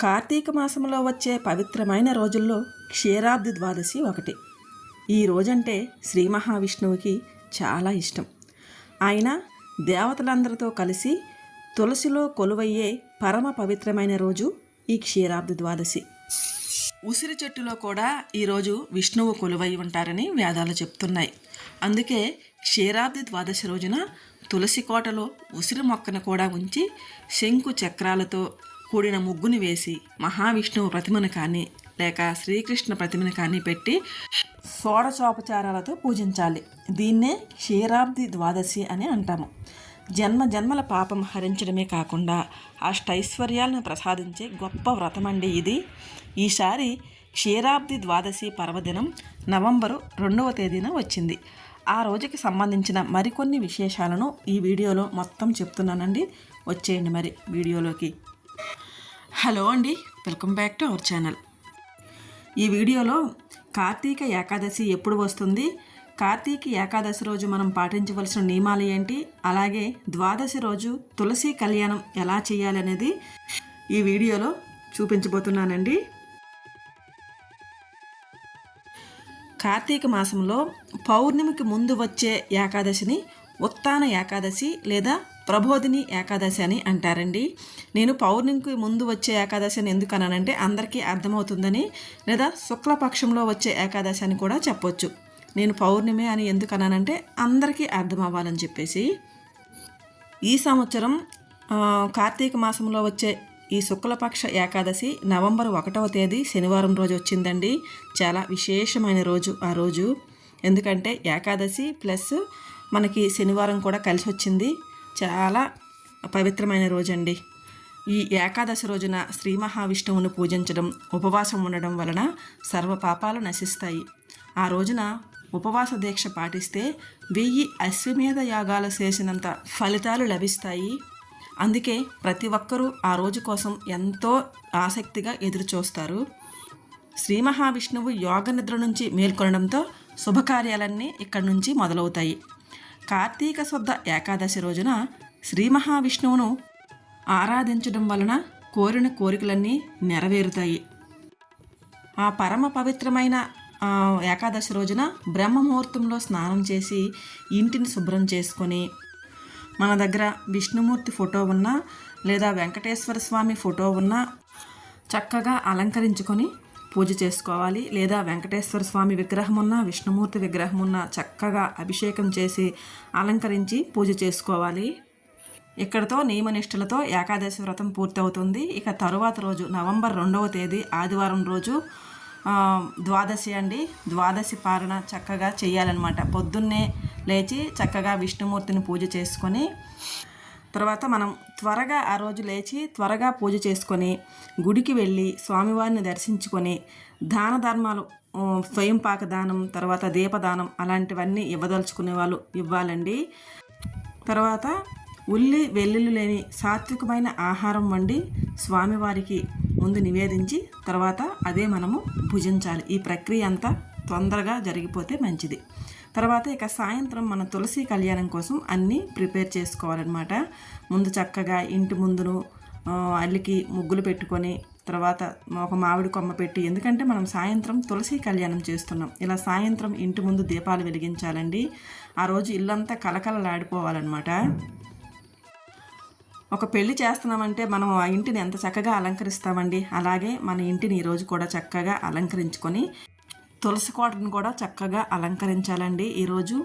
కార్తీక మాసంలో వచ్చే పవిత్రమైన రోజుల్లో క్షీరాబ్ది ద్వాదశి ఒకటి. ఈ రోజంటే శ్రీ మహావిష్ణువుకి చాలా ఇష్టం. ఆయన దేవతలందరితో కలిసి తులసిలో కొలువయ్యే పరమ పవిత్రమైన రోజు ఈ క్షీరాబ్ది ద్వాదశి. ఉసిరి చెట్టులో కూడా ఈరోజు విష్ణువు కొలువై ఉంటారని వేదాలు చెప్తున్నాయి. అందుకే క్షీరాబ్ది ద్వాదశి రోజున తులసి కోటలో ఉసిరి మొక్కను కూడా ఉంచి శంకు చక్రాలతో కూడిన ముగ్గుని వేసి మహావిష్ణువు ప్రతిమను కానీ లేక శ్రీకృష్ణ ప్రతిమను కానీ పెట్టి షోడశోపచారాలతో పూజించాలి. దీన్నే క్షీరాబ్ది ద్వాదశి అని అంటాము. జన్మ జన్మల పాపం హరించడమే కాకుండా అష్టైశ్వర్యాలను ప్రసాదించే గొప్ప వ్రతమండి ఇది. ఈసారి క్షీరాబ్ది ద్వాదశి పర్వదినం నవంబరు రెండవ తేదీన వచ్చింది. ఆ రోజుకి సంబంధించిన మరికొన్ని విశేషాలను ఈ వీడియోలో మొత్తం చెప్తున్నానండి. వచ్చేయండి మరి వీడియోలోకి. హలో అండి welcome back to our channel. ఈ వీడియోలో కార్తీక ఏకాదశి ఎప్పుడు వస్తుంది కార్తీక ఏకాదశి రోజు మనం పాటించవలసిన నియమాలు ఏంటి అలాగే ద్వాదశి రోజు తులసి కళ్యాణం ఎలా చేయాలి అనేది ఈ వీడియోలో చూపించబోతున్నానండి. కార్తీక మాసంలో పౌర్ణమికి ముందు వచ్చే ఏకాదశిని ఉత్తాన ఏకాదశి లేదా ప్రబోధిని ఏకాదశి అని అంటారండి. నేను పౌర్ణమికి ముందు వచ్చే ఏకాదశి అని ఎందుకు అన్నానంటే అందరికీ అర్థమవుతుందని లేదా శుక్లపక్షంలో వచ్చే ఏకాదశి అని కూడా చెప్పొచ్చు. నేను పౌర్ణమి అని ఎందుకు అన్నానంటే అందరికీ అర్థం అవ్వాలని చెప్పేసి. ఈ సంవత్సరం కార్తీక మాసంలో వచ్చే ఈ శుక్లపక్ష ఏకాదశి నవంబర్ ఒకటవ తేదీ శనివారం రోజు వచ్చిందండి. చాలా విశేషమైన రోజు ఆ రోజు. ఎందుకంటే ఏకాదశి ప్లస్ మనకి శనివారం కూడా కలిసి వచ్చింది. చాలా పవిత్రమైన రోజు అండి ఈ ఏకాదశి రోజున శ్రీ మహావిష్ణువును పూజించడం ఉపవాసం ఉండడం వలన సర్వ పాపాలు నశిస్తాయి. ఆ రోజున ఉపవాస దీక్ష పాటిస్తే వెయ్యి అశ్వమేధ యాగాలు చేసినంత ఫలితాలు లభిస్తాయి. అందుకే ప్రతి ఒక్కరూ ఆ రోజు కోసం ఎంతో ఆసక్తిగా ఎదురుచూస్తారు. శ్రీ మహావిష్ణువు యోగ నిద్ర నుంచి మేల్కొనడంతో శుభకార్యాలన్నీ ఇక్కడి నుంచి మొదలవుతాయి. కార్తీక శుద్ధ ఏకాదశి రోజున శ్రీ మహావిష్ణువును ఆరాధించడం వలన కోరిన కోరికలన్నీ నెరవేరుతాయి. ఆ పరమ పవిత్రమైన ఏకాదశి రోజున బ్రహ్మముహూర్తంలో స్నానం చేసి ఇంటిని శుభ్రం చేసుకొని మన దగ్గర విష్ణుమూర్తి ఫోటో ఉన్నా లేదా వెంకటేశ్వర స్వామి ఫోటో ఉన్నా చక్కగా అలంకరించుకొని పూజ చేసుకోవాలి. లేదా వెంకటేశ్వర స్వామి విగ్రహం విష్ణుమూర్తి విగ్రహం చక్కగా అభిషేకం చేసి అలంకరించి పూజ చేసుకోవాలి. ఇక్కడతో నియమనిష్టలతో ఏకాదశి వ్రతం పూర్తవుతుంది. ఇక తరువాత రోజు నవంబర్ రెండవ తేదీ ఆదివారం రోజు ద్వాదశి అండి. ద్వాదశి పారణ చక్కగా చేయాలన్నమాట. పొద్దున్నే లేచి చక్కగా విష్ణుమూర్తిని పూజ చేసుకొని తర్వాత మనం త్వరగా ఆ రోజు లేచి త్వరగా పూజ చేసుకొని గుడికి వెళ్ళి స్వామివారిని దర్శించుకొని దాన ధర్మాలు స్వయం పాక దానం తర్వాత దీపదానం అలాంటివన్నీ ఇవ్వదలుచుకునే వాళ్ళు ఇవ్వాలండి. తర్వాత ఉల్లి వెల్లుల్లి లేని సాత్వికమైన ఆహారం వండి స్వామివారికి ముందు నివేదించి తర్వాత అదే మనము భుజించాలి. ఈ ప్రక్రియ అంతా తొందరగా జరిగిపోతే మంచిది. తర్వాత ఇక సాయంత్రం మన తులసి కళ్యాణం కోసం అన్నీ ప్రిపేర్ చేసుకోవాలన్నమాట. ముందు చక్కగా ఇంటి ముందును అల్లికి ముగ్గులు పెట్టుకొని తర్వాత ఒక మామిడి కొమ్మ పెట్టి ఎందుకంటే మనం సాయంత్రం తులసి కళ్యాణం చేస్తున్నాం. ఇలా సాయంత్రం ఇంటి ముందు దీపాలు వెలిగించాలండి. ఆ రోజు ఇల్లంతా కలకలలాడిపోవాలన్నమాట ఒక పెళ్ళి చేస్తున్నామంటే మనం ఆ ఇంటిని ఎంత చక్కగా అలంకరిస్తామండి. అలాగే మన ఇంటిని ఈరోజు కూడా చక్కగా అలంకరించుకొని తులసి కోటను కూడా చక్కగా అలంకరించాలండి. ఈరోజు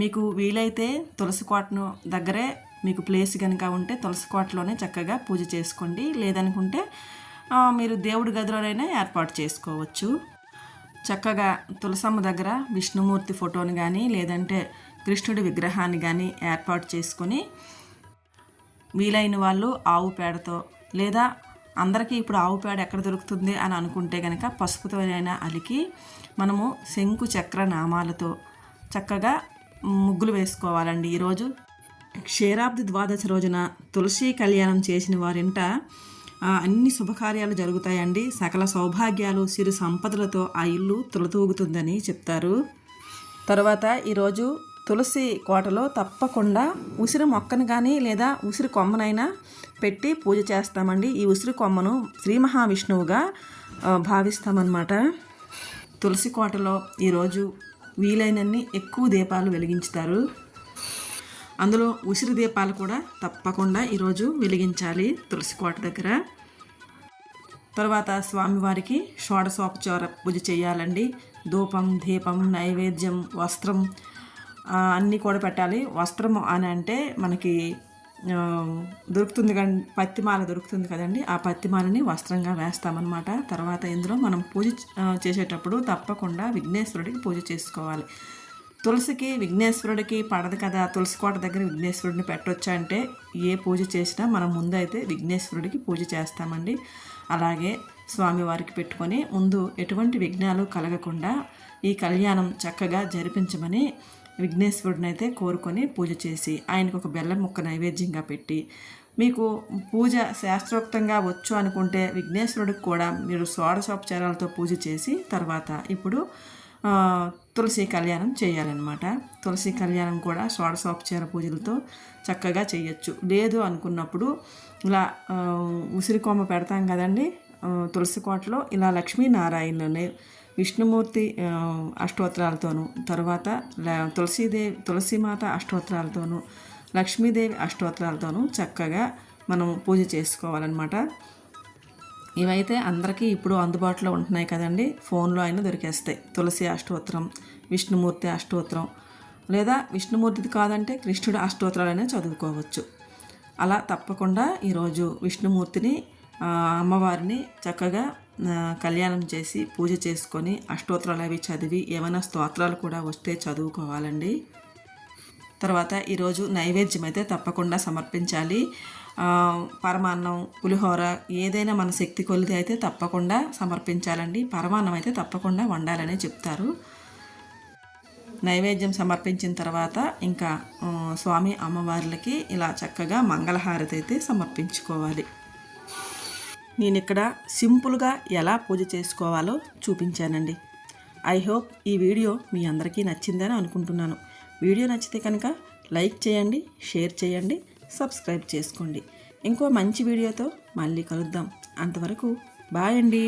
మీకు వీలైతే తులసి కోటను దగ్గరే మీకు ప్లేస్ కనుక ఉంటే తులసి కోటలోనే చక్కగా పూజ చేసుకోండి. లేదనుకుంటే మీరు దేవుడి గదిలోనైనా ఏర్పాటు చేసుకోవచ్చు. చక్కగా తులసమ్మ దగ్గర విష్ణుమూర్తి ఫోటోని కానీ లేదంటే కృష్ణుడి విగ్రహాన్ని కానీ ఏర్పాటు చేసుకొని వీలైన వాళ్ళు ఆవు పేడతో లేదా అందరికీ ఇప్పుడు ఆవు పేడ ఎక్కడ దొరుకుతుంది అని అనుకుంటే కనుక పసుపుతోనైనా అలికి మనము శంకు చక్ర నామాలతో చక్కగా ముగ్గులు వేసుకోవాలండి. ఈరోజు క్షీరాబ్ది ద్వాదశి రోజున తులసి కళ్యాణం చేసిన వారింట అన్ని శుభకార్యాలు జరుగుతాయండి. సకల సౌభాగ్యాలు సిరు సంపదలతో ఆ ఇల్లు తులతూగుతుందని చెప్తారు. తర్వాత ఈరోజు తులసి కోటలో తప్పకుండా ఉసిరి మొక్కను కానీ లేదా ఉసిరి కొమ్మనైనా పెట్టి పూజ చేస్తామండి. ఈ ఉసిరి కొమ్మను శ్రీ మహావిష్ణువుగా భావిస్తామన్నమాట. తులసి కోటలో ఈరోజు వీలైనన్ని ఎక్కువ దీపాలు వెలిగించుతారు. అందులో ఉసిరి దీపాలు కూడా తప్పకుండా ఈరోజు వెలిగించాలి తులసి కోట దగ్గర. తర్వాత స్వామివారికి షోడశోపచార పూజ చేయాలండి. ధూపం దీపం నైవేద్యం వస్త్రం అన్నీ కూడా పెట్టాలి. వస్త్రం అని అంటే మనకి దొరుకుతుంది కానీ పత్తిమాల దొరుకుతుంది కదండి. ఆ పత్తిమాలని వస్త్రంగా వేస్తామన్నమాట. తర్వాత ఇందులో మనం పూజ చేసేటప్పుడు తప్పకుండా విఘ్నేశ్వరుడికి పూజ చేసుకోవాలి. తులసికి విఘ్నేశ్వరుడికి పడదు కదా. తులసి కోట దగ్గర విఘ్నేశ్వరుడిని పెట్టొచ్చా అంటే ఏ పూజ చేసినా మనం ముందైతే విఘ్నేశ్వరుడికి పూజ చేస్తామండి. అలాగే స్వామివారికి పెట్టుకొని ముందు ఎటువంటి విఘ్నాలు కలగకుండా ఈ కళ్యాణం చక్కగా జరిపించమని విఘ్నేశ్వరుడిని అయితే కోరుకొని పూజ చేసి ఆయనకు ఒక బెల్లం ముక్క నైవేద్యంగా పెట్టి మీకు పూజ శాస్త్రోక్తంగా వచ్చు అనుకుంటే విఘ్నేశ్వరుడికి కూడా మీరు షోడశోపచారాలతో పూజ చేసి తర్వాత ఇప్పుడు తులసి కళ్యాణం చేయాలన్నమాట. తులసి కళ్యాణం కూడా షోడశోపచార పూజలతో చక్కగా చేయొచ్చు. లేదు అనుకున్నప్పుడు ఇలా ఉసిరికొమ్మ పెడతాం కదండి తులసి కోటలో ఇలా లక్ష్మీనారాయణులని విష్ణుమూర్తి అష్టోత్తరాలతోనూ తర్వాత తులసీదేవి తులసీమాత అష్టోత్తరాలతోనూ లక్ష్మీదేవి అష్టోత్తరాలతోనూ చక్కగా మనం పూజ చేసుకోవాలన్నమాట. ఇవైతే అందరికీ ఇప్పుడు అందుబాటులో ఉంటున్నాయి కదండి. ఫోన్లో అయినా దొరికేస్తాయి. తులసి అష్టోత్తరం విష్ణుమూర్తి అష్టోత్తరం లేదా విష్ణుమూర్తిది కాదంటే కృష్ణుడు అష్టోత్తరాలనే చదువుకోవచ్చు. అలా తప్పకుండా ఈరోజు విష్ణుమూర్తిని అమ్మవారిని చక్కగా కళ్యాణం చేసి పూజ చేసుకొని అష్టోత్తరాలు అవి చదివి ఏమైనా స్తోత్రాలు కూడా వస్తే చదువుకోవాలండి. తర్వాత ఈరోజు నైవేద్యం అయితే తప్పకుండా సమర్పించాలి. పరమాన్నం పులిహోర ఏదైనా మన శక్తి కొలిది అయితే తప్పకుండా సమర్పించాలండి. పరమాన్నం అయితే తప్పకుండా వండాలని చెప్తారు. నైవేద్యం సమర్పించిన తర్వాత ఇంకా స్వామి అమ్మవార్లకి ఇలా చక్కగా మంగళహారతి అయితే సమర్పించుకోవాలి. నేను ఇక్కడ సింపుల్గా ఎలా పూజ చేసుకోవాలో చూపించానండి. ఐ హోప్ ఈ వీడియో మీ అందరికీ నచ్చిందని అనుకుంటున్నాను. వీడియో నచ్చితే కనుక లైక్ చేయండి షేర్ చేయండి సబ్స్క్రైబ్ చేసుకోండి. ఇంకో మంచి వీడియోతో మళ్ళీ కలుద్దాం. అంతవరకు బాయ్ అండి.